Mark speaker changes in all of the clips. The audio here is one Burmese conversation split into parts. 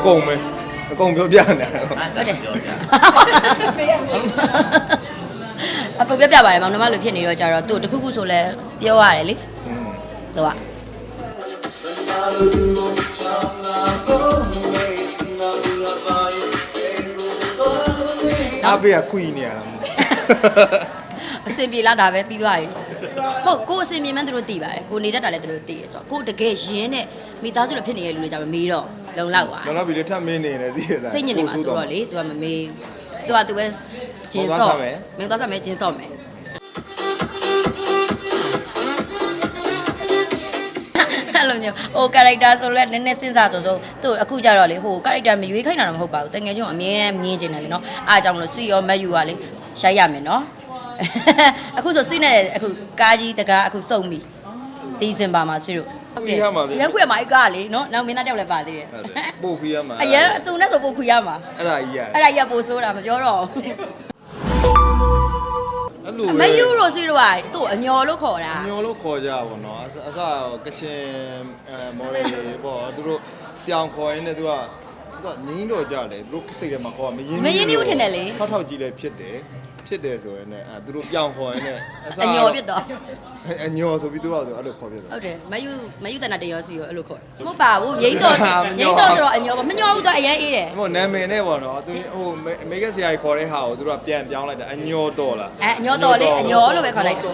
Speaker 1: အကုန်ပဲအကုန်ပြောပြနေတယ်
Speaker 2: ဟုတ်တယ်အကူပြပြပါတယ်မောင်နှမလိုဖြစ်နေတော့ကြတော့သူ့တခုခုဆိုလဲပြောရတယ်လေသူက
Speaker 1: အားပေးကခွီနေရတာမဟုတ်
Speaker 2: အစင်ပြေလာတာပဲပြီးသွားပြီမဟုတ်ကိုယ်အစင်ပြေမှန်းသူတို့သိပါတယ်ကိုနေတတ်တာလည်းသူတို့သိရဆိုတော့ကိုယ်တကယ်ရင်းနဲ့မိသားစုလိုဖြစ်နေတဲ့လူတွေကြမှာမေးတော့ လုံလောက်ပါ
Speaker 1: ကျွန်တော်ဗီဒီယိုထပ်မင်းနေတယ်သိရလား
Speaker 2: စိတ်ညစ်နေမှာဆိုတော့လေသူကမမေးသူကသူပဲဂျင်းဆော့မင်းသွားစားမယ်ဂျင်းဆော့မယ်အဲ့လိုမျိုးဟို character ဆိုလဲနည်းနည်းစဉ်းစားဆိုဆိုသူအခုကြတော့လေဟို character မရွေးခိုင်းတာတော့မဟုတ်ပါဘူးတကယ်ချင်းအမြဲတမ်းမြင်ကျင်တယ်လေနော်အားကြောင့်မလို့ဆွေရောမက်ယူကလေရိုက်ရမယ်နော်အခုဆိုဆွေနဲ့အခုကားကြီးတကားအခုစုံပြီဒီဇင်ဘာမှာဆွေတို့ ရန်ခွေမှာအိတ်ကားလေနော်နောက်မင်းသားတယောက်လည်းပါသေးတယ်
Speaker 1: ပို့ခွီရမှာ
Speaker 2: အရင်အသူနဲ့ဆိုပို့ခွေရမှာ
Speaker 1: အဲ့ဒါကြီးရ
Speaker 2: အဲ့ဒါရပို့ဆိုးတာမပြောတော့ဘူး
Speaker 1: အဲ့လို
Speaker 2: မယူရိုဆွေးတော့သူ့အညော်လို့ခေါ်တာ
Speaker 1: ညောလို့ခေါ်ကြပါတော့အစအစကချင်အဲမော်ဒယ်တွေပေါ့သူတို့ပြောင်းခေါ်ရင်းနဲ့သူကသူကငင်းတော့ကြတယ်သူတို့စိတ်ထဲမှာခေါ်မရင်းထောက်ထောက်ကြီးလည်းဖြစ်တယ် ဖြစ်တယ်ဆိုရင်လည်းအဲသူတို့ပြောင်းခေါ်ရင်းနဲ့အစ
Speaker 2: အညော်ဖြစ်တော့
Speaker 1: အညောဆိုပြီးသူကအဲ့လိုခေါ်ပြတယ်
Speaker 2: ဟုတ်တယ်မယူမယူတနာတရောဆွေးရောအဲ့လိုခေါ်တယ်မဟုတ်ပါဘူးငိမ့်တော့ငိမ့်တော့ဆိုတော့အညော်မညော်ဘူးတော့အရင်အေးတယ်
Speaker 1: ဟိုနာမည်နဲ့ပေါ့နော်သူဟိုမေကက်ဆရာကြီးခေါ်တဲ့ဟာကိုသူတို့ကပြန်ပြောင်းလိုက်တာအညောတော်လား
Speaker 2: အဲအညော်တော်လေအညော်လို့ပဲခေါ်လိုက်တာ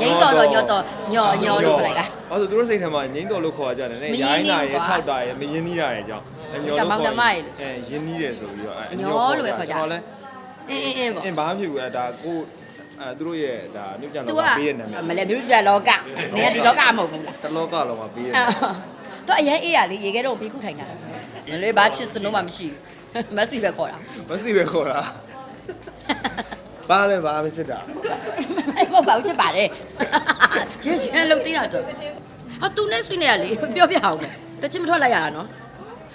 Speaker 2: ငိမ့်တော့ဆိုညော်တော်ညော်အညော်လို့ခေါ်လိုက်တာ
Speaker 1: အဲ့ဆိုသူတို့စိတ်ထဲမှာငိမ့်တော်လို့ခေါ်ကြတယ်နဲ့ရိုင်းတာရထောက်တာရမရင်းနီးတာရအကြောင်းအညောလို့ခေါ်အဲရင်းနီးတယ်ဆိုပြီးတော့အဲလဲ
Speaker 2: အင်းအင်းအင်းပေါ့
Speaker 1: အင်းဘာမှဖြစ်ဘူးအဲဒါကိုအဲသူတို့ရဲ့ဒါမြုပ်ကြံ
Speaker 2: तू
Speaker 1: တော့
Speaker 2: က
Speaker 1: ပေးတဲ့နာမည်
Speaker 2: မလဲမြို့ပြလောကနေကဒီလောကမဟုတ်ဘူးလား
Speaker 1: တလောကလုံးမှာပေးတယ်
Speaker 2: သူအရင်အေးရလေရေခဲတော့ပြီးခုထိုင်တာမလေးဘာချစ်စလုံးမှမရှိဘူးမဆွေပဲခေါ်တာ
Speaker 1: မစီပဲခေါ်တာဘာလဲဘာမစစ်တာ
Speaker 2: အဲ့မဟုတ်ပါဘူးချစ်ပါတယ်ရင်းချင်းလုံးသေးတာတော့ဟာသူနဲ့ဆွေးနေရလေပြောပြအောင်တချင်မထွက်လိုက်ရတာနော်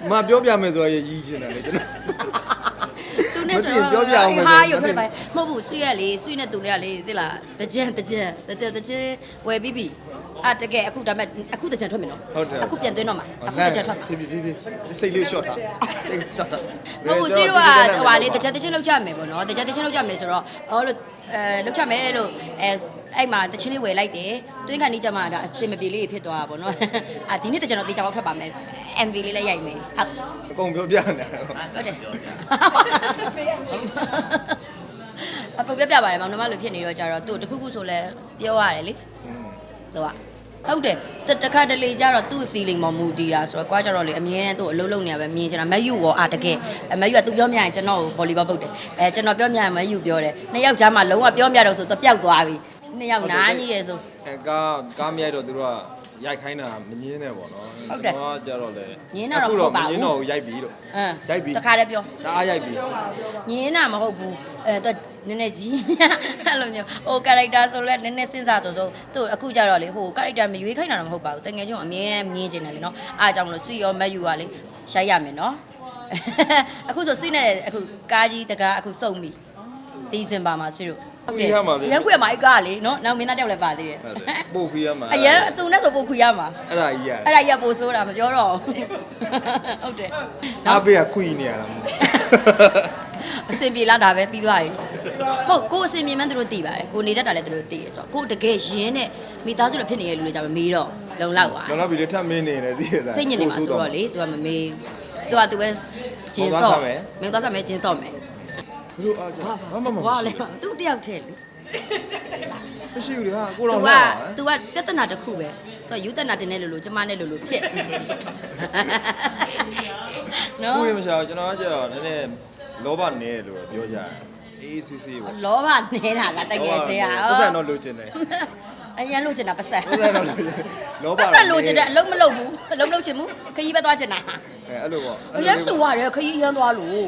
Speaker 1: မပြောပြမယ်ဆိုရင်ရည်ချင်တယ်လေကျွန်တော်
Speaker 2: သူနဲ့ဆို
Speaker 1: မသိဘူး ပြောပြအောင်မယ်
Speaker 2: ဟာ
Speaker 1: ဆို
Speaker 2: ရုပ်ထွက်ပါမဟုတ်ဘူးဆွေးရလေဆွေးနဲ့သူနဲ့ကလေသိလားတကြံတကြံတကြံတကြံဝယ်ပြီးပြီအာတကယ်အခုဒါမဲ့အခုတကြံထွက်မယ်နော်
Speaker 1: ဟုတ်တယ်
Speaker 2: အခုပြန်သွင်းတော့မှာအခုတကြံထွက်မှာ
Speaker 1: ဖြည်းဖြည်းဖြည်းစိတ်လေး short တာစိတ် short တာ
Speaker 2: မဟုတ်ဘူးဆွေးတော့ကဟိုဟာလေတကြံတကြံလောက်ကြမယ်ပေါ့နော်တကြံတကြံလောက်ကြမယ်ဆိုတော့ဟောလို့ အဲလောက်ကြမယ်လို့အဲအဲ့မှာတချင်းလေးဝယ်လိုက်တယ်တွင်းခါနေကြမှာဒါအစင်မပြေလေးဖြစ်သွားတာပေါ့နော်အာဒီနေ့တကြံတော့တေချာပေါက်ထွက်ပါမယ် MV လေးလည်းရိုက်မယ်ဟုတ်
Speaker 1: အကုန်ပြောပြနေတယ်
Speaker 2: ဟုတ်တယ်အကူပြပြပါတယ်မောင်နှမလိုဖြစ်နေတော့ကြတော့သူ့တခုခုဆိုလဲပြောရတယ်လေသူက ဟုတ်တယ်တတခါတလေကြတော့သူ့ feeling မမူတည်တာဆိုတော့ကွာကြတော့လေအမြဲတမ်းသူ့အလုံးလုံးနေရပဲမြင်ချင်တာမယူရောအာတကယ်အမယူကသူပြောမြရင်ကျွန်တော်ကိုဗော်လီဘောပုတ်တယ်အဲကျွန်တော်ပြောမြရင်မယူပြောတယ်နှစ်ယောက်ကြားမှာလုံးဝပြောမြတော့ဆိုတော့ပျောက်သွားပြီနှစ်ယောက်နားကြီးရဲဆို
Speaker 1: အဲကားကားမရိုက်တော့သူတို့ကရိုက်ခိုင်းတာမငင်းနဲ့ပေါ့နော်
Speaker 2: ဟုတ်တယ်
Speaker 1: ကျွန်တော်ကကြတော့လေ
Speaker 2: ငင်းတာတော့
Speaker 1: အခု
Speaker 2: မဟုတ်ပါဘူး
Speaker 1: ငင်းတော့ရိုက်ပြီလို့
Speaker 2: အမ်
Speaker 1: ရိုက်ပြီ
Speaker 2: တခါတည်းပြော
Speaker 1: ဒါအားရိုက်ပြီ
Speaker 2: ညင်းတာမဟုတ်ဘူးအဲတော့ နည်းနည်းကြီးများအဲ့လိုမျိုးဟို character ဆိုလဲနည်းနည်းစဉ်းစားဆိုဆိုသူအခုကြတော့လေဟို character မရွေးခိုင်းတာတော့မဟုတ်ပါဘူးတကယ်ချင်းအမြဲတမ်းမြင်ကျင်တယ်လေနော်အားကြောင့်မလို့ဆွေရောမက်ယူကလေရိုက်ရမယ်နော်အခုဆိုဆွေနဲ့အခုကားကြီးတကားအခုစုံပြီဒီဇင်ဘာမှာဆွေတို့ရန်ခွေမှာအိတ်ကားလေနော်နောက်မင်းသားတယောက်လည်းပါသေးတယ်
Speaker 1: ပို့ခွေရမှာ
Speaker 2: အရင်အသူနဲ့ဆိုပို့ခွေရမှာ
Speaker 1: အဲ့ဒါကြီးရ
Speaker 2: အဲ့ဒါရပို့ဆိုးတာမပြောတော့ဘူးဟုတ်တယ်
Speaker 1: အားပေးကခွီနေရတာမဟုတ်
Speaker 2: အစင်ပြေလာတာပဲပြီးသွားပြီမ ဟုတ်ကိုယ်အစင်ပြေမှန်းသူတို့သိပါတယ်ကိုနေတတ်တာလည်းသူတို့သိရဆိုတော့ကိုယ်တကယ်ရင်းနဲ့မိသားစုလိုဖြစ်နေတဲ့လူတွေကြမှာမေးတော့လုံလောက်ပါ
Speaker 1: ကျွန်တော်ဗီဒီယိုထပ်မင်းနေတယ်သိရလား
Speaker 2: စိတ်ညစ်နေမှာဆိုတော့လေသူကမမေးသူကသူပဲဂျင်းဆော့မင်းသွားစားမယ်ဂျင်းဆော့မယ်
Speaker 1: ဘလို့အားကြောင့်မမမ
Speaker 2: ဘာလဲသူတယောက်တည်းလေ
Speaker 1: မရှိဘူးလေဟာကို
Speaker 2: သူ
Speaker 1: တော်
Speaker 2: က
Speaker 1: မှာ
Speaker 2: သူကပြဿနာတစ်ခုပဲသူကယူတနာတင်နေလို့လို့ကျမနဲ့လို့လို့ဖြစ်နော်
Speaker 1: ကိုရမရှာကျွန်တော်ကကြတော့နည်းနည်းလောဘနေတယ်လို့ပြောကြတယ် အေးစီစီပေါ့
Speaker 2: လောဘနေတာလားတကယ်ချင်းอ่ะ
Speaker 1: ပတ်စံတော့လိုချင်တယ်
Speaker 2: အရင်လိုချင်တာပတ်စံ
Speaker 1: ပတ်စံတော့လိုချင်လောဘ
Speaker 2: ပတ်စံလိုချင်တဲ့အလုံးမလုံးဘူးအလုံးမလုံးချင်ဘူးခရီးပဲသွားချင်တာ
Speaker 1: အဲအဲ့လိုပေါ့
Speaker 2: အရင်ဆိုရတယ်ခရီးရမ်းသွားလို့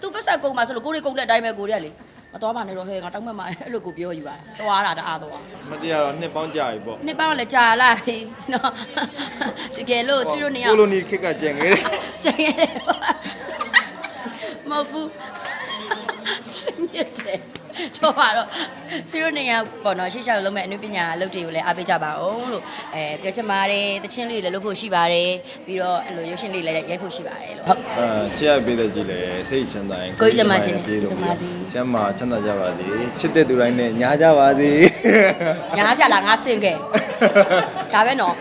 Speaker 2: သူပတ်စံကုန်မှာဆိုလို့ကိုရီကုန်တဲ့အတိုင်းပဲကိုရီကလေမသွားပါနဲ့တော့ဟဲ့ငါတောင်းမှမှာအဲ့လိုကိုပြောယူပါတယ်သွားတာတအားသွား
Speaker 1: မတရားတော့နှစ်ပေါင်းကြာပြီပေါ့
Speaker 2: နှစ်ပေါင်းလည်းကြာလာပြီနော်တကယ်လို့ဆွေတို့နေရ
Speaker 1: ကိုလိုနီခက်ကကြံခဲ့တယ်
Speaker 2: ကျန်ရတယ်မဟုတ်ဘူး စင်ရတဲ့တော့ပါတော့စီရိုနေရပေါ့နော်ရှေ့ရှောက်လုံးမဲ့အနုပညာအလုပ်တွေကိုလည်းအားပေးကြပါအောင်လို့အဲပြောချင်ပါတယ်တချင်းလေးတွေလည်းလုပ်ဖို့ရှိပါတယ်ပြီးတော့အဲ့လိုရုပ်ရှင်လေးလည်းရိုက်ဖို့ရှိပါတယ်လို့ဟုတ်
Speaker 1: အဲချစ်ရပေးတဲ့ကြည့်လေစိတ်ချမ်းသာရင်
Speaker 2: ကိုကြီးကျမချင်းနဲ့
Speaker 1: ပြေဆုံး
Speaker 2: ကျမစီ
Speaker 1: ကျမ်းမာချမ်းသာကြပါစေချစ်တဲ့သူတိုင်းနဲ့ညားကြပါစေ
Speaker 2: ညားကြလားငါစင်ခဲ့ဒါပဲနော်